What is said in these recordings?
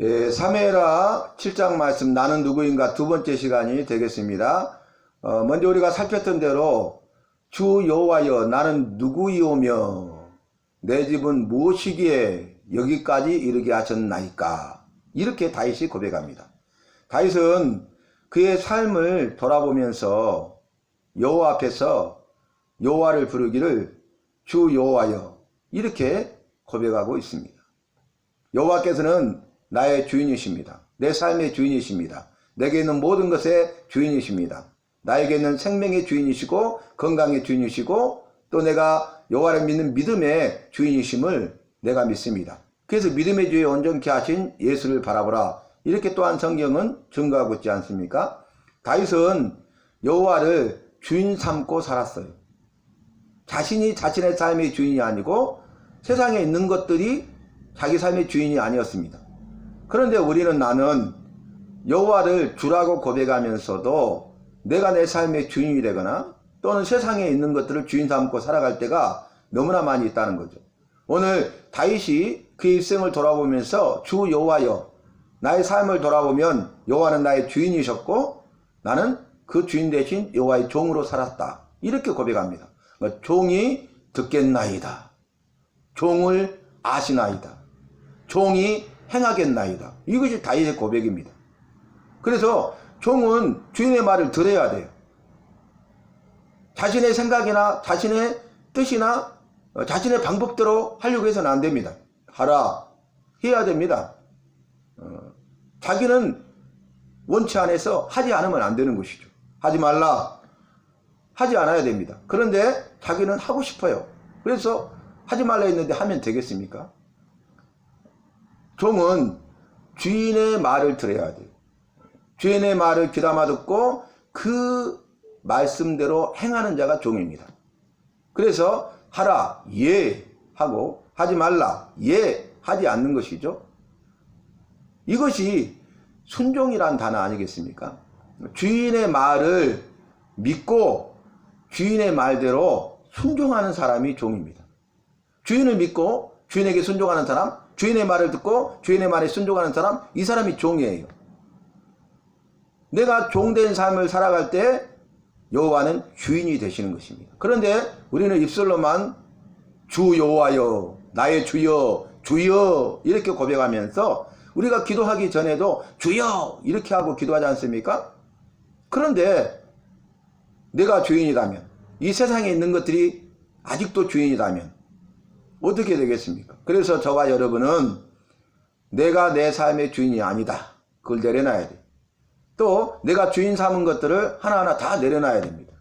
예, 사메라 7장 말씀 나는 누구인가 두 번째 시간이 되겠습니다. 어, 먼저 우리가 살폈던 대로 주 여호와여 나는 누구이오며 내 집은 무엇이기에 여기까지 이르게 하셨나이까 이렇게 다윗이 고백합니다. 다윗은 그의 삶을 돌아보면서 여호와 앞에서 여호와를 부르기를 주 여호와여 이렇게 고백하고 있습니다. 여호와께서는 나의 주인이십니다. 내 삶의 주인이십니다. 내게 있는 모든 것의 주인이십니다. 나에게 있는 생명의 주인이시고 건강의 주인이시고 또 내가 여호와를 믿는 믿음의 주인이심을 내가 믿습니다. 그래서 믿음의 주에 온전케 하신 예수를 바라보라. 이렇게 또한 성경은 증거하고 있지 않습니까? 다윗은 여호와를 주인 삼고 살았어요. 자신이 자신의 삶의 주인이 아니고 세상에 있는 것들이 자기 삶의 주인이 아니었습니다. 그런데 우리는 나는 여호와를 주라고 고백하면서도 내가 내 삶의 주인이 되거나 또는 세상에 있는 것들을 주인 삼고 살아갈 때가 너무나 많이 있다는 거죠. 오늘 다윗이 그의 일생을 돌아보면서 주 여호와여 나의 삶을 돌아보면 여호와는 나의 주인이셨고 나는 그 주인 대신 여호와의 종으로 살았다. 이렇게 고백합니다. 그러니까 종이 듣겠나이다. 종을 아시나이다. 종이 행하겠나이다. 이것이 다윗의 고백입니다. 그래서 종은 주인의 말을 들어야 돼요. 자신의 생각이나 자신의 뜻이나 어, 자신의 방법대로 하려고 해서는 안 됩니다. 하라. 해야 됩니다. 어, 자기는 원치 안에서 하지 않으면 안 되는 것이죠. 하지 말라. 하지 않아야 됩니다. 그런데 자기는 하고 싶어요. 그래서 하지 말라 했는데 하면 되겠습니까? 종은 주인의 말을 들어야 돼요. 주인의 말을 귀담아 듣고 그 말씀대로 행하는 자가 종입니다. 그래서 하라 예 하고 하지 말라 예 하지 않는 것이죠. 이것이 순종이란 단어 아니겠습니까? 주인의 말을 믿고 주인의 말대로 순종하는 사람이 종입니다. 주인을 믿고 주인에게 순종하는 사람, 주인의 말을 듣고 주인의 말에 순종하는 사람, 이 사람이 종이에요. 내가 종된 삶을 살아갈 때 여호와는 주인이 되시는 것입니다. 그런데 우리는 입술로만 주 여호와여, 나의 주여, 주여 이렇게 고백하면서 우리가 기도하기 전에도 주여 이렇게 하고 기도하지 않습니까? 그런데 내가 주인이라면 이 세상에 있는 것들이 아직도 주인이라면 어떻게 되겠습니까? 그래서 저와 여러분은 내가 내 삶의 주인이 아니다. 그걸 내려놔야 돼. 또 내가 주인 삼은 것들을 하나하나 다 내려놔야 됩니다.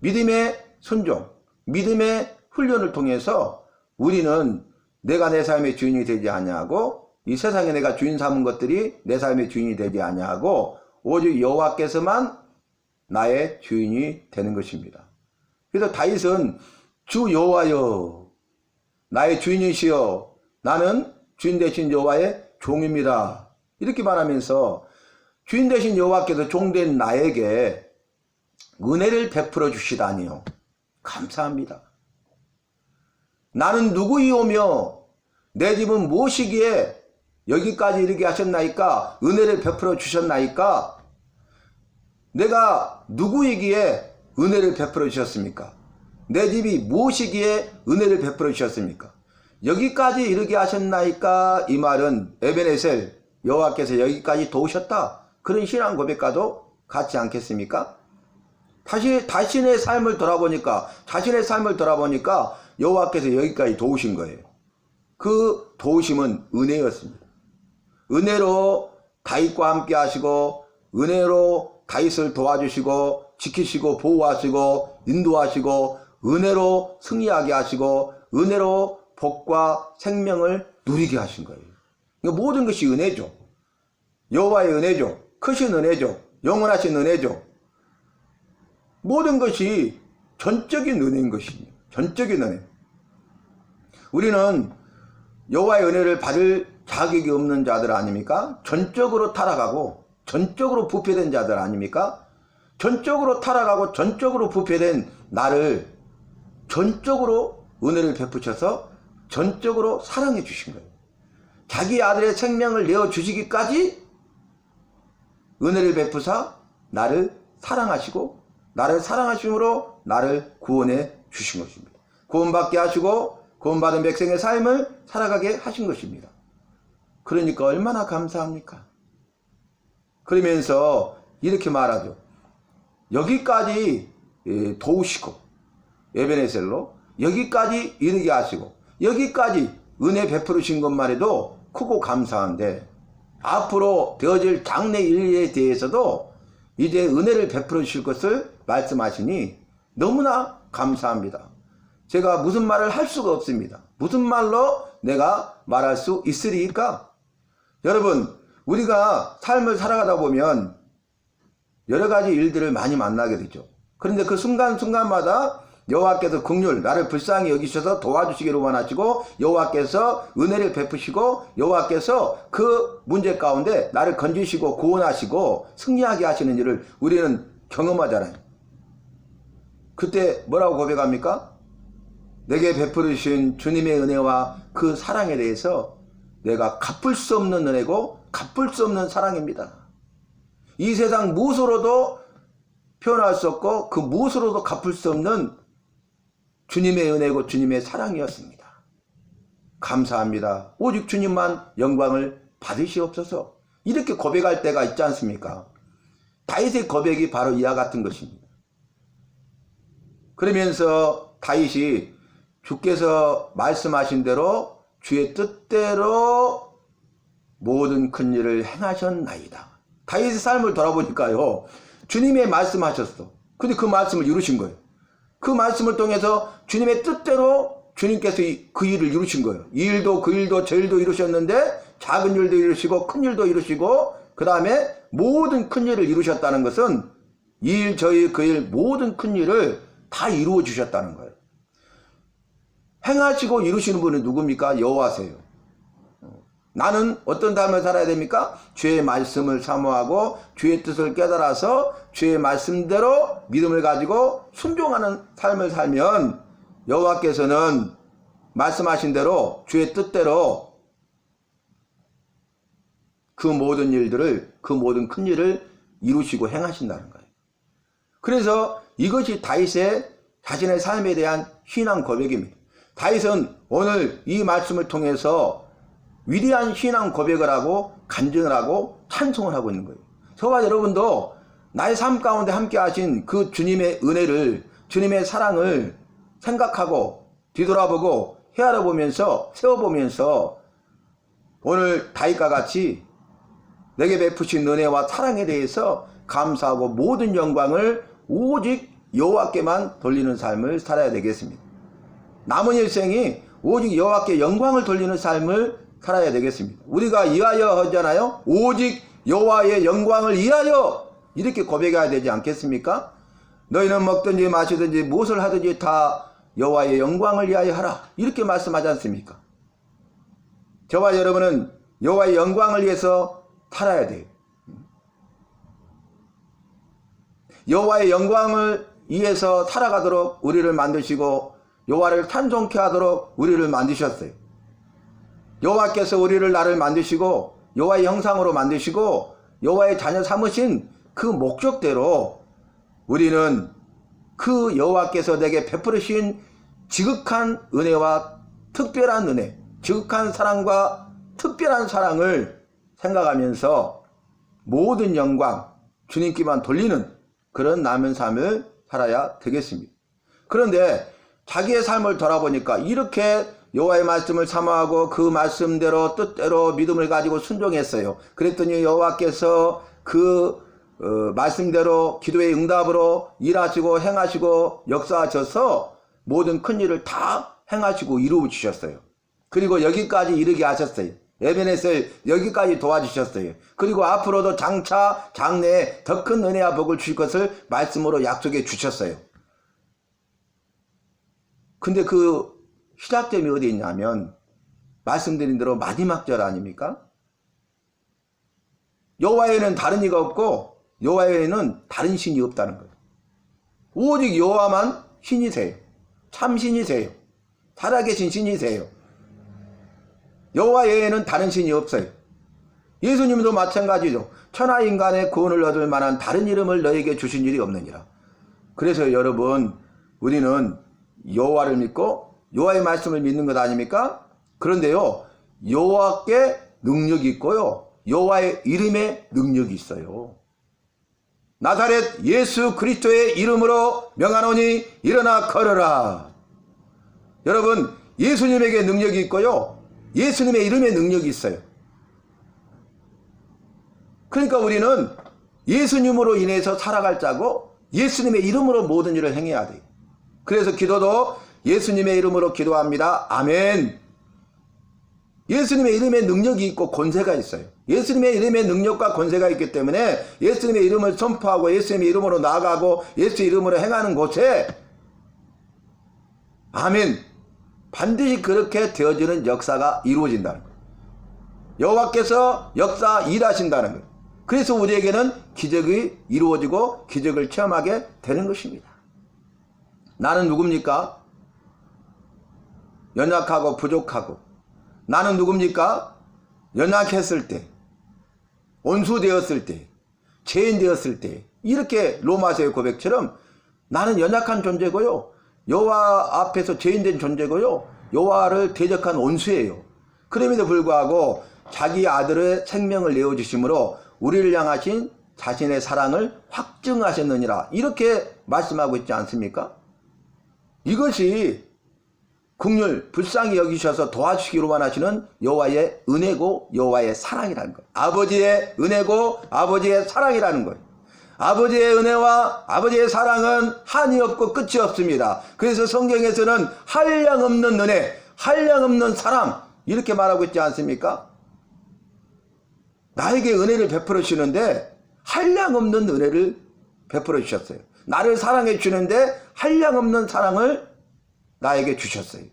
믿음의 순종, 믿음의 훈련을 통해서 우리는 내가 내 삶의 주인이 되지 아니하고 이 세상에 내가 주인 삼은 것들이 내 삶의 주인이 되지 아니하고 오직 여호와께서만 나의 주인이 되는 것입니다. 그래서 다윗은 주 여호와여 나의 주인이시여 나는 주인 대신 여호와의 종입니다. 이렇게 말하면서 주인 대신 여호와께서 종된 나에게 은혜를 베풀어 주시다니요. 감사합니다. 나는 누구이오며 내 집은 무엇이기에 여기까지 이르게 하셨나이까? 은혜를 베풀어 주셨나이까? 내가 누구이기에 은혜를 베풀어 주셨습니까? 내 집이 무엇이기에 은혜를 베풀어 주셨습니까? 여기까지 이르게 하셨나이까? 이 말은 에베네셀 여호와께서 여기까지 도우셨다. 그런 신앙 고백과도 같지 않겠습니까? 다시 자신의 삶을 돌아보니까 자신의 삶을 돌아보니까 여호와께서 여기까지 도우신 거예요. 그 도우심은 은혜였습니다. 은혜로 다윗과 함께 하시고 은혜로 다윗을 도와주시고 지키시고 보호하시고 인도하시고 은혜로 승리하게 하시고 은혜로 복과 생명을 누리게 하신 거예요. 그러니까 모든 것이 은혜죠. 여호와의 은혜죠. 크신 은혜죠. 영원하신 은혜죠. 모든 것이 전적인 은혜인 것입니다. 전적인 은혜. 우리는 여호와의 은혜를 받을 자격이 없는 자들 아닙니까? 전적으로 타락하고 전적으로 부패된 자들 아닙니까? 전적으로 타락하고 전적으로 부패된 나를 전적으로 은혜를 베푸셔서 전적으로 사랑해 주신 거예요. 자기 아들의 생명을 내어 주시기까지 은혜를 베푸사 나를 사랑하시고 나를 사랑하심으로 나를 구원해 주신 것입니다. 구원받게 하시고 구원받은 백성의 삶을 살아가게 하신 것입니다. 그러니까 얼마나 감사합니까? 그러면서 이렇게 말하죠. 여기까지 예, 도우시고 에베네셀로 여기까지 이르게 하시고 여기까지 은혜 베푸르신 것만 해도 크고 감사한데 앞으로 되어질 장래 일에 대해서도 이제 은혜를 베풀어 주실 것을 말씀하시니 너무나 감사합니다. 제가 무슨 말을 할 수가 없습니다. 무슨 말로 내가 말할 수 있으리까? 여러분, 우리가 삶을 살아가다 보면 여러 가지 일들을 많이 만나게 되죠. 그런데 그 순간순간마다 여호와께서 긍휼 나를 불쌍히 여기셔서 도와주시기를 원하시고 여호와께서 은혜를 베푸시고 여호와께서 그 문제 가운데 나를 건지시고 구원하시고 승리하게 하시는 일을 우리는 경험하잖아요. 그때 뭐라고 고백합니까? 내게 베푸르신 주님의 은혜와 그 사랑에 대해서 내가 갚을 수 없는 은혜고 갚을 수 없는 사랑입니다. 이 세상 무엇으로도 표현할 수 없고 그 무엇으로도 갚을 수 없는 주님의 은혜고 주님의 사랑이었습니다. 감사합니다. 오직 주님만 영광을 받으시옵소서. 이렇게 고백할 때가 있지 않습니까? 다윗의 고백이 바로 이와 같은 것입니다. 그러면서 다윗이 주께서 말씀하신 대로 주의 뜻대로 모든 큰 일을 행하셨나이다. 다윗의 삶을 돌아보니까요. 주님의 말씀하셨어. 근데 그 말씀을 이루신 거예요. 그 말씀을 통해서 주님의 뜻대로 주님께서 이- 그 일을 이루신 거예요. 이 일도 그 일도 저 일도 이루셨는데 작은 일도 이루시고 큰 일도 이루시고 그 다음에 모든 큰 일을 이루셨다는 것은 이 일, 저 일, 그 일 모든 큰 일을 다 이루어 주셨다는 거예요. 행하시고 이루시는 분은 누굽니까? 여호와세요. 나는 어떤 삶을 살아야 됩니까? 주의 말씀을 사모하고 주의 뜻을 깨달아서 주의 말씀대로 믿음을 가지고 순종하는 삶을 살면 여호와께서는 말씀하신 대로 주의 뜻대로 그 모든 일들을 그 모든 큰 일을 이루시고 행하신다는 거예요. 그래서 이것이 다윗의 자신의 삶에 대한 신앙 고백입니다. 다윗은 오늘 이 말씀을 통해서 위대한 신앙 고백을 하고 간증을 하고 찬송을 하고 있는 거예요. 저와 여러분도 나의 삶 가운데 함께 하신 그 주님의 은혜를 주님의 사랑을 생각하고 뒤돌아보고 헤아려 보면서 세워보면서 오늘 다윗과 같이 내게 베푸신 은혜와 사랑에 대해서 감사하고 모든 영광을 오직 여호와께만 돌리는 삶을 살아야 되겠습니다. 남은 일생이 오직 여호와께 영광을 돌리는 삶을 살아야 되겠습니다. 우리가 이하여 하잖아요. 오직 여호와의 영광을 이하여 이렇게 고백해야 되지 않겠습니까? 너희는 먹든지 마시든지 무엇을 하든지 다 여호와의 영광을 위하여 하라. 이렇게 말씀하지 않습니까? 저와 여러분은 여호와의 영광을 위해서 살아야 돼요. 여호와의 영광을 위해서 살아가도록 우리를 만드시고 여호와를 찬송케 하도록 우리를 만드셨어요. 여호와께서 우리를 나를 만드시고 여호와의 형상으로 만드시고 여호와의 자녀 삼으신 그 목적대로 우리는 그 여호와께서 내게 베푸르신 지극한 은혜와 특별한 은혜, 지극한 사랑과 특별한 사랑을 생각하면서 모든 영광 주님께만 돌리는 그런 남은 삶을 살아야 되겠습니다. 그런데 자기의 삶을 돌아보니까 이렇게 여호와의 말씀을 사모하고 그 말씀대로 뜻대로 믿음을 가지고 순종했어요. 그랬더니 여호와께서 그 어, 말씀대로 기도의 응답으로 일하시고 행하시고 역사하셔서 모든 큰 일을 다 행하시고 이루어 주셨어요. 그리고 여기까지 이르게 하셨어요. 에베네셀 여기까지 도와주셨어요. 그리고 앞으로도 장차 장래에 더 큰 은혜와 복을 주실 것을 말씀으로 약속해 주셨어요. 근데 그 시작점이 어디 있냐면 말씀드린 대로 마지막 절 아닙니까? 여호와에는 다른 이가 없고 여호와에는 다른 신이 없다는 거예요. 오직 여호와만 신이세요. 참 신이세요. 살아계신 신이세요. 여호와 외에는 다른 신이 없어요. 예수님도 마찬가지죠. 천하 인간의 구원을 얻을 만한 다른 이름을 너에게 주신 일이 없느니라. 그래서 여러분 우리는 여호와를 믿고 여호와의 말씀을 믿는 것 아닙니까? 그런데요 여호와께 능력이 있고요 여호와의 이름에 능력이 있어요. 나사렛 예수 그리스도의 이름으로 명하노니 일어나 걸어라. 여러분 예수님에게 능력이 있고요 예수님의 이름에 능력이 있어요. 그러니까 우리는 예수님으로 인해서 살아갈 자고 예수님의 이름으로 모든 일을 행해야 돼요. 그래서 기도도 예수님의 이름으로 기도합니다. 아멘. 예수님의 이름에 능력이 있고 권세가 있어요. 예수님의 이름에 능력과 권세가 있기 때문에 예수님의 이름을 선포하고 예수님의 이름으로 나아가고 예수 이름으로 행하는 곳에 아멘. 반드시 그렇게 되어지는 역사가 이루어진다는 거예요. 여호와께서 역사 일하신다는 거예요. 그래서 우리에게는 기적이 이루어지고 기적을 체험하게 되는 것입니다. 나는 누굽니까? 연약하고 부족하고 나는 누굽니까? 연약했을 때 온수되었을 때 죄인 되었을 때 이렇게 로마서의 고백처럼 나는 연약한 존재고요 여호와 앞에서 죄인된 존재고요 여호와를 대적한 온수예요 그럼에도 불구하고 자기 아들의 생명을 내어 주심으로 우리를 향하신 자신의 사랑을 확증하셨느니라 이렇게 말씀하고 있지 않습니까? 이것이 국률 불쌍히 여기셔서 도와주시기로만 하시는 여호와의 은혜고 여호와의 사랑이라는 거예요. 아버지의 은혜고 아버지의 사랑이라는 거예요. 아버지의 은혜와 아버지의 사랑은 한이 없고 끝이 없습니다. 그래서 성경에서는 한량 없는 은혜, 한량 없는 사랑 이렇게 말하고 있지 않습니까? 나에게 은혜를 베풀어 주시는데 한량 없는 은혜를 베풀어 주셨어요. 나를 사랑해 주는데 한량 없는 사랑을 나에게 주셨어요.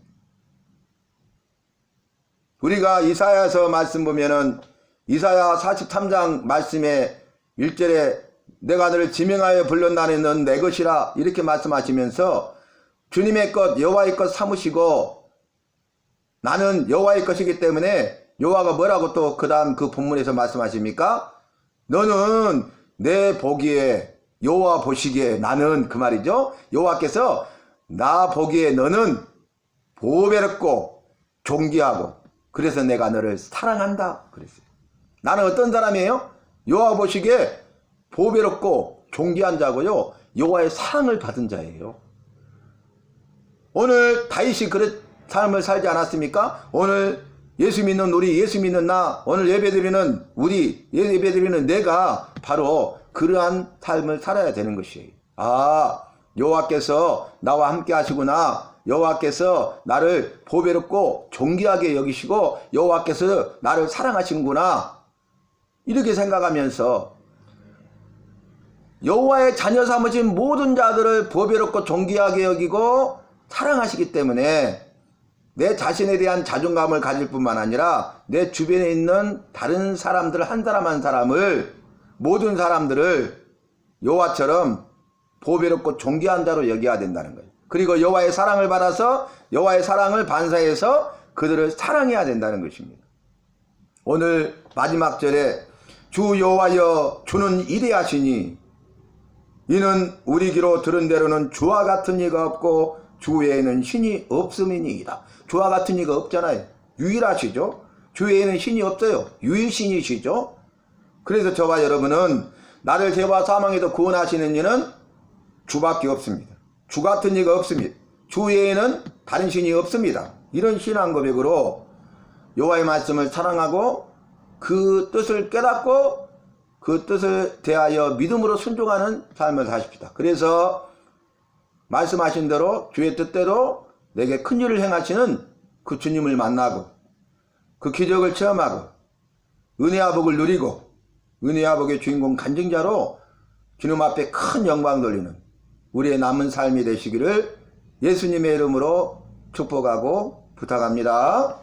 우리가 이사야서 말씀 보면은 이사야 43장 말씀에 1절에 내가 너를 지명하여 불렀나니 넌 내 것이라 이렇게 말씀하시면서 주님의 것 여호와의 것 삼으시고 나는 여호와의 것이기 때문에 여호와가 뭐라고 또 그다음 그 본문에서 말씀하십니까? 너는 내 보기에 여호와 보시기에 나는 그 말이죠. 여호와께서 나 보기에 너는 보배롭고 존귀하고 그래서 내가 너를 사랑한다 그랬어요. 나는 어떤 사람이에요? 여호와 보시기에 보배롭고 존귀한 자고요. 여호와의 사랑을 받은 자예요. 오늘 다윗이 그런 삶을 살지 않았습니까? 오늘 예수 믿는 우리, 예수 믿는 나, 오늘 예배드리는 우리, 예배드리는 내가 바로 그러한 삶을 살아야 되는 것이에요. 아, 여호와께서 나와 함께 하시구나. 여호와께서 나를 보배롭고 존귀하게 여기시고 여호와께서 나를 사랑하시는구나. 이렇게 생각하면서 여호와의 자녀 삼으신 모든 자들을 보배롭고 존귀하게 여기고 사랑하시기 때문에 내 자신에 대한 자존감을 가질 뿐만 아니라 내 주변에 있는 다른 사람들 한 사람 한 사람을 모든 사람들을 여호와처럼 보배롭고 존귀한 자로 여겨야 된다는 거예요. 그리고 여호와의 사랑을 받아서 여호와의 사랑을 반사해서 그들을 사랑해야 된다는 것입니다. 오늘 마지막 절에 주 여호와여 주는 이대하시니 이는 우리 귀로 들은 대로는 주와 같은 이가 없고 주 외에는 신이 없음이니이다. 주와 같은 이가 없잖아요. 유일하시죠. 주 외에는 신이 없어요. 유일신이시죠. 그래서 저와 여러분은 나를 죄와 사망에서 구원하시는 이는 주밖에 없습니다. 주 같은 이가 없습니다. 주 외에는 다른 신이 없습니다. 이런 신앙 고백으로 여호와의 말씀을 사랑하고 그 뜻을 깨닫고 그 뜻을 대하여 믿음으로 순종하는 삶을 사십시다. 그래서 말씀하신 대로 주의 뜻대로 내게 큰 일을 행하시는 그 주님을 만나고 그 기적을 체험하고 은혜와 복을 누리고 은혜와 복의 주인공 간증자로 주님 앞에 큰 영광 돌리는 우리의 남은 삶이 되시기를 예수님의 이름으로 축복하고 부탁합니다.